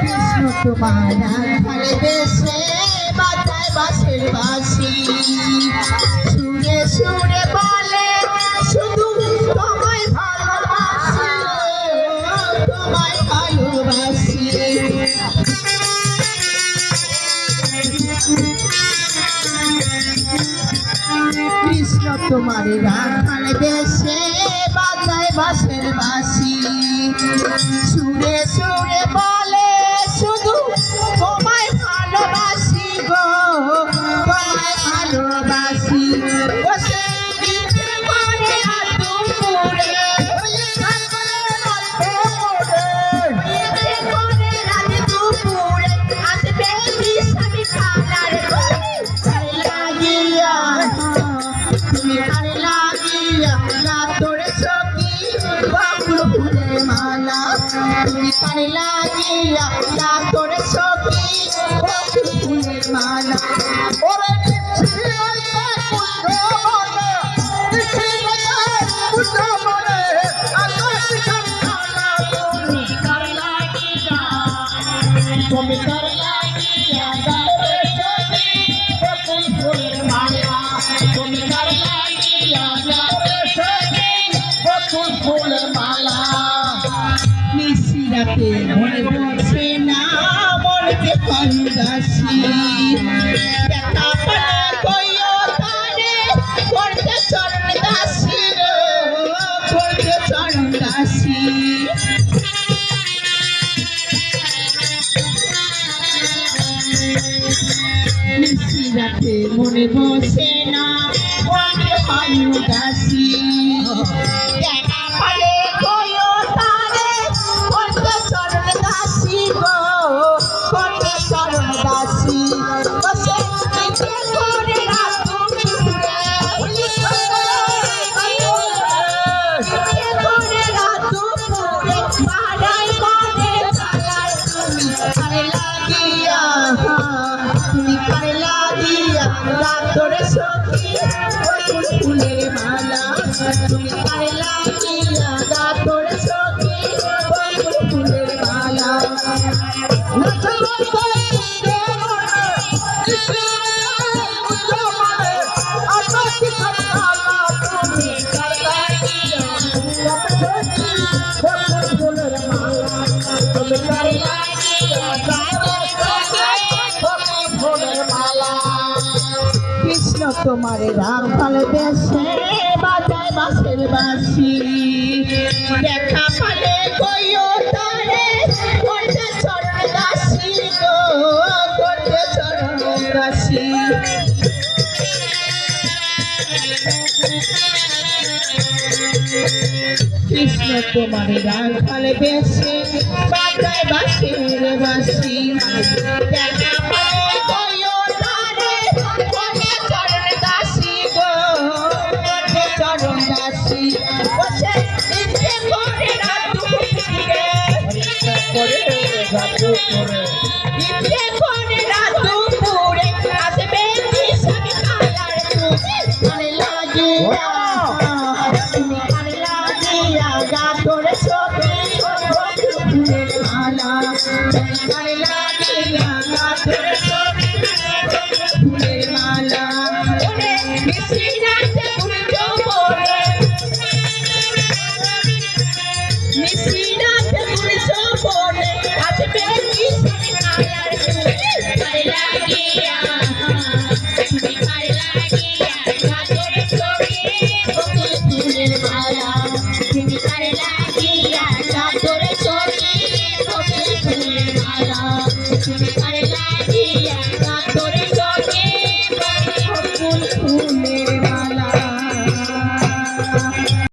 কৃষ্ণ তোমার দেশে বাসি সুরে সুরে বলে শুধু তোমায় ভালোবাসি তোমায় ভালোবাসি দেশে বাতায় বাসের বাসি। Thank you. লাগিয়া না তোর সখী ফুলের মালা ওরে তুমি মনে পড়ছে না মনকে কন্দাসি দেখা পালে কইও তারে করতে চরণ দাসি করতে চরণ দাসি নিশিরাতে মনে বসে না, মনে হয় উদাসী। রাতর সখী ফুলের মালা। তুমি কারে লাগিয়া রাতর সখী ফুলের মালা। তোমার রাখাল দেশে, বাজায় বাসের বাসি দেখা পালে কইও তারে করতে চরণ দাসী গো করতে চরণ দাসী। কৃষ্ণ তোমার রাখাল বেশে বাজায় বাসের বাসি por আরে